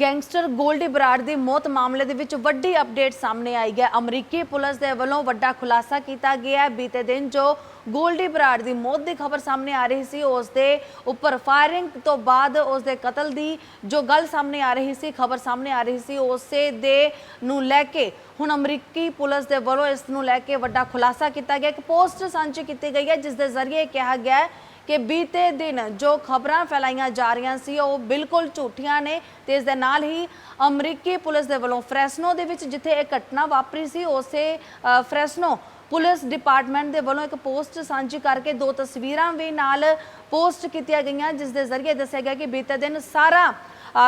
Gangster Goldy Brar ਦੀ ਮੌਤ ਮਾਮਲੇ ਦੇ ਵਿੱਚ ਵੱਡੀ ਅਪਡੇਟ ਸਾਹਮਣੇ ਆਈ ਹੈ। ਅਮਰੀਕੀ ਪੁਲਿਸ ਦੇ ਵੱਲੋਂ ਵੱਡਾ ਖੁਲਾਸਾ ਕੀਤਾ ਗਿਆ ਹੈ। ਬੀਤੇ ਦਿਨ ਜੋ ਗੋਲਡੀ ਬਰਾੜ ਦੀ ਮੌਤ ਦੀ ਖਬਰ ਸਾਹਮਣੇ ਆ ਰਹੀ ਸੀ, ਉਸ ਦੇ ਉੱਪਰ ਫਾਇਰਿੰਗ ਤੋਂ ਬਾਅਦ ਉਸ ਦੇ ਕਤਲ ਦੀ ਜੋ ਗੱਲ ਸਾਹਮਣੇ ਆ ਰਹੀ ਸੀ, ਖਬਰ ਸਾਹਮਣੇ ਆ ਰਹੀ ਸੀ, ਉਸੇ ਦੇ ਨੂੰ ਲੈ ਕੇ ਹੁਣ ਅਮਰੀਕੀ ਪੁਲਿਸ ਦੇ ਵੱਲੋਂ ਇਸ ਨੂੰ ਲੈ ਕੇ ਵੱਡਾ ਖੁਲਾਸਾ ਕੀਤਾ ਗਿਆ। ਇੱਕ ਪੋਸਟ ਸਾਂਝੀ ਕੀਤੀ ਗਈ ਹੈ, ਜਿਸ ਦੇ ਜ਼ਰੀਏ ਕਿਹਾ ਗਿਆ ਹੈ ਕਿ ਬੀਤੇ ਦਿਨ ਜੋ ਖਬਰਾਂ ਫੈਲਾਈਆਂ ਜਾ ਰਹੀਆਂ ਸੀ ਉਹ ਬਿਲਕੁਲ ਝੂਠੀਆਂ ਨੇ ਤੇ ਇਸ ਦੇ ਨਾਲ ਹੀ ਅਮਰੀਕੀ ਪੁਲਿਸ ਦੇ ਵੱਲੋਂ ਫ੍ਰੈਸਨੋ ਦੇ ਵਿੱਚ ਜਿੱਥੇ ਇਹ ਘਟਨਾ ਵਾਪਰੀ ਸੀ ਉਸੇ ਅ, ਫ੍ਰੈਸਨੋ ਪੁਲਿਸ ਡਿਪਾਰਟਮੈਂਟ ਦੇ ਵੱਲੋਂ ਇੱਕ ਪੋਸਟ ਸਾਂਝੀ ਕਰਕੇ ਦੋ ਤਸਵੀਰਾਂ ਵੀ ਨਾਲ ਪੋਸਟ ਕੀਤੀਆਂ ਗਈਆਂ ਜਿਸ ਦੇ ਜ਼ਰੀਏ ਦੱਸਿਆ ਗਿਆ ਕਿ ਬੀਤੇ ਦਿਨ ਸਾਰਾ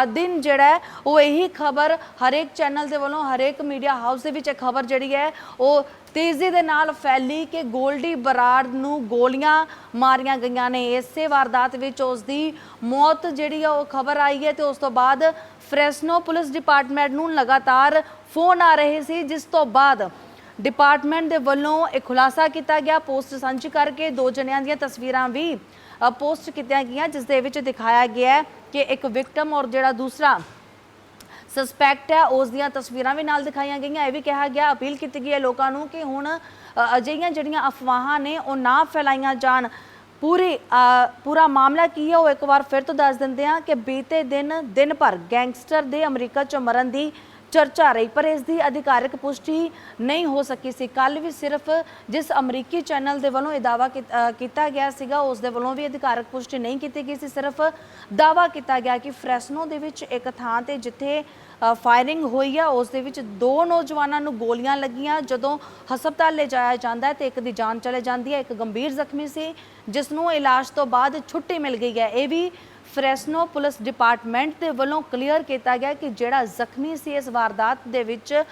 ਦਿਨ ਜਿਹੜਾ ਉਹ ਇਹੀ ਖਬਰ ਹਰੇਕ ਚੈਨਲ ਦੇ ਵੱਲੋਂ, ਹਰੇਕ ਮੀਡੀਆ ਹਾਊਸ ਦੇ ਵਿੱਚ ਇਹ ਖਬਰ ਜਿਹੜੀ ਹੈ, ਉਹ ਤੇਜ਼ੀ ਦੇ ਨਾਲ ਫੈਲੀ ਕਿ ਗੋਲਡੀ ਬਰਾੜ ਨੂੰ ਗੋਲੀਆਂ ਮਾਰੀਆਂ ਗਈਆਂ ਨੇ। ਇਸੇ ਵਾਰਦਾਤ ਵਿੱਚ ਉਸ ਦੀ ਮੌਤ ਜਿਹੜੀ ਆ, ਉਹ ਖਬਰ ਆਈ ਹੈ ਤੇ ਉਸ ਤੋਂ ਬਾਅਦ ਫ੍ਰੈਸਨੋ ਪੁਲਿਸ ਡਿਪਾਰਟਮੈਂਟ ਨੂੰ ਲਗਾਤਾਰ ਫੋਨ ਆ ਰਹੇ ਸੀ, ਜਿਸ ਤੋਂ ਬਾਅਦ ਡਿਪਾਰਟਮੈਂਟ ਦੇ ਵੱਲੋਂ ਇਹ ਖੁਲਾਸਾ ਕੀਤਾ ਗਿਆ। ਪੋਸਟ ਸਾਂਝੀ ਕਰਕੇ ਦੋ ਜਣਿਆਂ ਦੀਆਂ ਤਸਵੀਰਾਂ ਵੀ ਪੋਸਟ ਕੀਤੀਆਂ ਗਈਆਂ, ਜਿਸ ਦੇ ਵਿੱਚ ਦਿਖਾਇਆ ਗਿਆ ਹੈ ਕਿ ਇੱਕ ਵਿਕਟਮ ਔਰ ਜਿਹੜਾ ਦੂਸਰਾ ਸਸਪੈਕਟ ਹੈ, ਉਸ ਦੀਆਂ ਤਸਵੀਰਾਂ ਵੀ ਨਾਲ ਦਿਖਾਈਆਂ ਗਈਆਂ। ਇਹ ਵੀ ਕਿਹਾ ਗਿਆ, ਅਪੀਲ ਕੀਤੀ ਗਈ ਹੈ ਲੋਕਾਂ ਨੂੰ ਕਿ ਹੁਣ ਅਜਿਹੀਆਂ ਜਿਹੜੀਆਂ ਅਫਵਾਹਾਂ ਨੇ, ਉਹ ਨਾ ਫੈਲਾਈਆਂ ਜਾਣ। ਪੂਰੀ ਪੂਰਾ ਮਾਮਲਾ ਕੀ ਹੈ, ਉਹ ਇੱਕ ਵਾਰ ਫਿਰ ਤੋਂ ਦੱਸ ਦਿੰਦੇ ਹਾਂ ਕਿ ਬੀਤੇ ਦਿਨ ਦਿਨ ਭਰ ਗੈਂਗਸਟਰ ਦੇ ਅਮਰੀਕਾ ਚ ਮਰਨ ਦੀ ਚਰਚਾ ਰਹੀ, ਪਰ ਇਸ ਦੀ ਅਧਿਕਾਰਕ ਪੁਸ਼ਟੀ ਨਹੀਂ ਹੋ ਸਕੀ ਸੀ। ਕੱਲ ਵੀ ਸਿਰਫ ਜਿਸ ਅਮਰੀਕੀ ਚੈਨਲ ਦੇ ਵੱਲੋਂ ਇਹ ਦਾਵਾ ਕੀਤਾ ਗਿਆ ਸੀਗਾ, ਉਸ ਦੇ ਵੱਲੋਂ ਵੀ ਅਧਿਕਾਰਕ ਪੁਸ਼ਟੀ ਨਹੀਂ ਕੀਤੀ ਗਈ ਸੀ। ਸਿਰਫ ਦਾਵਾ ਕੀਤਾ ਗਿਆ ਕਿ ਫ੍ਰੈਸਨੋ ਦੇ ਵਿੱਚ ਇੱਕ ਥਾਂ ਤੇ ਜਿੱਥੇ ਫਾਇਰਿੰਗ ਹੋਈ ਆ, ਉਸ ਦੇ ਵਿੱਚ ਦੋ ਨੌਜਵਾਨਾਂ ਨੂੰ ਗੋਲੀਆਂ ਲੱਗੀਆਂ। ਜਦੋਂ ਹਸਪਤਾਲ ਲੈ ਜਾਇਆ ਜਾਂਦਾ ਹੈ ਤੇ ਇੱਕ ਦੀ ਜਾਨ ਚਲੇ ਜਾਂਦੀ ਹੈ, ਇੱਕ ਗੰਭੀਰ ਜ਼ਖਮੀ ਸੀ ਜਿਸ ਨੂੰ ਇਲਾਜ ਤੋਂ ਬਾਅਦ ਛੁੱਟੀ ਮਿਲ ਗਈ ਹੈ। ਇਹ ਵੀ ਫਰੈਸਨੋ ਪੁਲਿਸ ਡਿਪਾਰਟਮੈਂਟ ਦੇ ਵੱਲੋਂ ਕਲੀਅਰ ਕੀਤਾ ਗਿਆ ਕਿ ਜਿਹੜਾ ਜ਼ਖਮੀ ਸੀ ਇਸ ਵਾਰਦਾਤ ਦੇ ਵਿੱਚ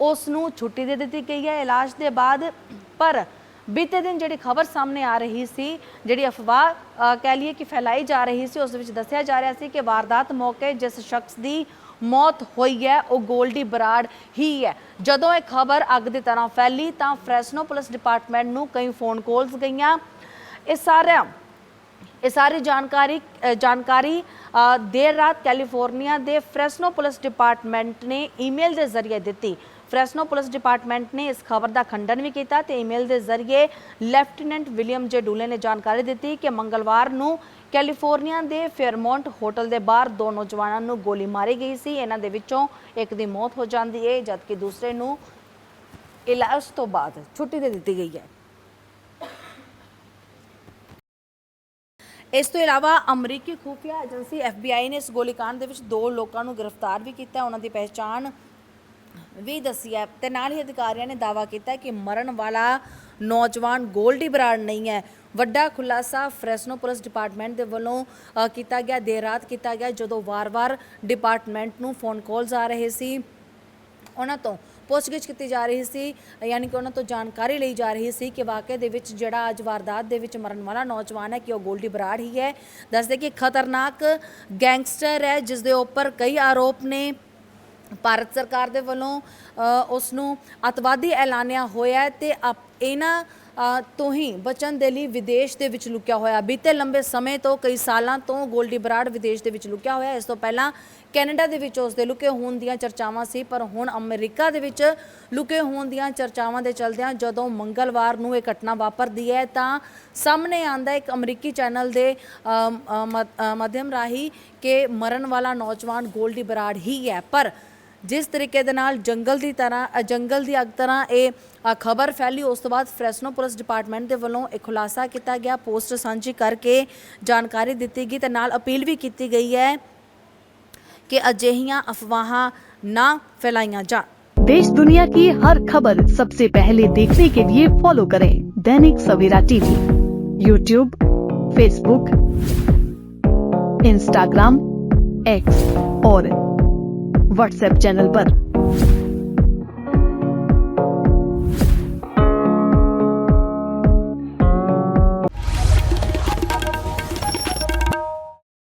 ਉਸ ਨੂੰ ਛੁੱਟੀ ਦੇ ਦਿੱਤੀ ਗਈ ਹੈ ਇਲਾਜ ਦੇ ਬਾਅਦ। ਪਰ ਬੀਤੇ ਦਿਨ ਜਿਹੜੀ ਖਬਰ ਸਾਹਮਣੇ ਆ ਰਹੀ ਸੀ, ਜਿਹੜੀ ਅਫਵਾਹ ਕਹਿ ਲਈਏ ਕਿ ਫੈਲਾਈ ਜਾ ਰਹੀ ਸੀ, ਉਸ ਵਿੱਚ ਦੱਸਿਆ ਜਾ ਰਿਹਾ ਸੀ ਕਿ ਵਾਰਦਾਤ ਮੌਕੇ ਜਿਸ ਸ਼ਖਸ ਦੀ ਮੌਤ ਹੋਈ ਹੈ, ਉਹ ਗੋਲਡੀ ਬਰਾੜ ਹੀ ਹੈ। ਜਦੋਂ ਇਹ ਖਬਰ ਅੱਗ ਦੀ ਤਰ੍ਹਾਂ ਫੈਲੀ ਤਾਂ ਫ੍ਰੈਸਨੋ ਪੁਲਿਸ ਡਿਪਾਰਟਮੈਂਟ ਨੂੰ ਕਈ ਫੋਨ ਕਾਲਸ ਗਈਆਂ। ਇਹ ਸਾਰਿਆਂ ਇਹ ਸਾਰੀ ਜਾਣਕਾਰੀ ਜਾਣਕਾਰੀ ਦੇਰ ਰਾਤ ਕੈਲੀਫੋਰਨੀਆ ਦੇ ਫ੍ਰੈਸਨੋ ਪੁਲਿਸ ਡਿਪਾਰਟਮੈਂਟ ਨੇ ਈਮੇਲ ਦੇ ਜ਼ਰੀਏ ਦਿੱਤੀ। ਫ੍ਰੈਸਨੋ ਪੁਲਿਸ ਡਿਪਾਰਟਮੈਂਟ ਨੇ ਇਸ ਖਬਰ ਦਾ ਖੰਡਨ ਵੀ ਕੀਤਾ ਤੇ ਈਮੇਲ ਦੇ ਜ਼ਰੀਏ ਲੈਫਟੀਨੈਂਟ ਵਿਲੀਅਮ ਜੇ ਡੂਲੇ ਨੇ ਜਾਣਕਾਰੀ ਦਿੱਤੀ ਕਿ ਮੰਗਲਵਾਰ ਨੂੰ ਕੈਲੀਫੋਰਨੀਆ ਦੇ ਫੇਅਰਮੌਂਟ ਹੋਟਲ ਦੇ ਬਾਹਰ ਦੋ ਨੌਜਵਾਨਾਂ ਨੂੰ ਗੋਲੀ ਮਾਰੀ ਗਈ ਸੀ। ਇਹਨਾਂ ਦੇ ਵਿੱਚੋਂ ਇੱਕ ਦੀ ਮੌਤ ਹੋ ਜਾਂਦੀ ਹੈ, ਜਦਕਿ ਦੂਸਰੇ ਨੂੰ ਇਲਾਜ ਤੋਂ ਬਾਅਦ ਛੁੱਟੀ ਦੇ ਦਿੱਤੀ ਗਈ ਹੈ। ਇਸ ਤੋਂ ਇਲਾਵਾ ਅਮਰੀਕੀ ਖੂਫੀਆ ਏਜੰਸੀ FBI ਨੇ ਇਸ ਗੋਲੀकांड ਦੇ ਵਿੱਚ ਦੋ ਲੋਕਾਂ ਨੂੰ ਗ੍ਰਿਫਤਾਰ ਵੀ ਕੀਤਾ ਉਹਨਾਂ ਦੀ ਪਹਿਚਾਣ ਵੀ ਦੱਸੀ ਹੈ। ਤੇ ਨਾਲ ਹੀ ਅਧਿਕਾਰੀਆਂ ਨੇ ਦਾਅਵਾ ਕੀਤਾ ਕਿ ਮਰਨ ਵਾਲਾ ਨੌਜਵਾਨ ਗੋਲਡੀ ਬਰਾੜ ਨਹੀਂ ਹੈ। ਵੱਡਾ ਖੁਲਾਸਾ ਫ੍ਰੈਸਨੋ ਪੁਲਿਸ ਡਿਪਾਰਟਮੈਂਟ ਦੇ ਵੱਲੋਂ ਕੀਤਾ ਗਿਆ। ਦੇਰ ਰਾਤ ਕੀਤਾ ਗਿਆ ਜਦੋਂ ਵਾਰ-ਵਾਰ ਡਿਪਾਰਟਮੈਂਟ ਨੂੰ ਫੋਨ ਕਾਲਸ ਆ ਰਹੇ ਸੀ। ਉਹਨਾਂ ਤੋਂ ਪੁੱਛਗਿੱਛ ਕੀਤੀ ਜਾ ਰਹੀ ਸੀ ਯਾਨੀ ਕਿ ਉਹਨਾਂ ਤੋਂ ਜਾਣਕਾਰੀ ਲਈ ਜਾ ਰਹੀ ਸੀ ਕਿ ਵਾਕਿਆ ਦੇ ਵਿੱਚ ਜਿਹੜਾ ਅੱਜ ਵਾਰਦਾਤ ਦੇ ਵਿੱਚ ਮਰਨ ਵਾਲਾ ਨੌਜਵਾਨ ਹੈ ਕਿ ਉਹ ਗੋਲਡੀ ਬਰਾੜ ਹੀ ਹੈ। ਦੱਸਦੇ ਕਿ ਖਤਰਨਾਕ ਗੈਂਗਸਟਰ ਹੈ ਜਿਸ ਦੇ ਉੱਪਰ ਕਈ ਆਰੋਪ ਨੇ। ਭਾਰਤ ਸਰਕਾਰ ਦੇ ਵੱਲੋਂ ਅ, ਉਸ ਨੂੰ ਅਤਵਾਦੀ ਐਲਾਨਿਆ ਹੋਇਆ ਹੈ ਤੇ ਅਪ- ਇਹਨਾਂ ਤੋਂ ਹੀ ਬਚਣ ਦੇ ਲਈ ਵਿਦੇਸ਼ ਦੇ ਵਿੱਚ ਲੁਕਿਆ ਹੋਇਆ। ਬੀਤੇ ਲੰਬੇ ਸਮੇਂ ਤੋਂ, ਕਈ ਸਾਲਾਂ ਤੋਂ ਗੋਲਡੀ ਬਰਾੜ ਵਿਦੇਸ਼ ਦੇ ਵਿੱਚ ਲੁਕਿਆ ਹੋਇਆ। ਇਸ ਤੋਂ ਪਹਿਲਾਂ ਕੈਨੇਡਾ ਦੇ ਵਿੱਚ ਉਸ ਦੇ ਲੁਕੇ ਹੋਣ ਦੀਆਂ ਚਰਚਾਵਾਂ ਸੀ, ਪਰ ਹੁਣ ਅਮਰੀਕਾ ਦੇ ਵਿੱਚ ਲੁਕੇ ਹੋਣ ਦੀਆਂ ਚਰਚਾਵਾਂ ਦੇ ਚਲਦਿਆਂ ਜਦੋਂ ਮੰਗਲਵਾਰ ਨੂੰ ਇਹ ਘਟਨਾ ਵਾਪਰਦੀ ਹੈ, ਤਾਂ ਸਾਹਮਣੇ ਆਂਦਾ ਇੱਕ ਅਮਰੀਕੀ ਚੈਨਲ ਦੇ ਮਾਧਿਅਮ ਰਾਹੀਂ ਕਿ ਮਰਨ ਵਾਲਾ ਨੌਜਵਾਨ ਗੋਲਡੀ ਬਰਾੜ ਹੀ ਹੈ। ਪਰ ਜਿਸ ਤਰੀਕੇ ਦੇ ਨਾਲ ਜੰਗਲ ਦੀ ਤਰ੍ਹਾਂ ਅ, ਜੰਗਲ ਦੀ ਅੱਗ ਤਰ੍ਹਾਂ ਇਹ ਖਬਰ ਫੈਲੀ ਉਸ ਤੋਂ ਬਾਅਦ ਫ੍ਰੈਸਨੋ ਪੁਲਿਸ ਡਿਪਾਰਟਮੈਂਟ ਦੇ ਵੱਲੋਂ ਇੱਕ ਖੁਲਾਸਾ ਕੀਤਾ ਗਿਆ ਪੋਸਟ ਸਾਂਝੀ ਕਰਕੇ ਜਾਣਕਾਰੀ ਦਿੱਤੀ ਗਈ ਤੇ ਨਾਲ ਅਪੀਲ ਵੀ ਕੀਤੀ ਗਈ ਹੈ ਕਿ ਅਜਿਹੀਆਂ ਅਫਵਾਹਾਂ ਨਾ ਫੈਲਾਈਆਂ ਜਾਣ देश दुनिया की हर खबर सबसे पहले देखने के लिए फॉलो करें Dainik Savera TV YouTube Facebook Instagram X और व्हाट्सएप चैनल पर।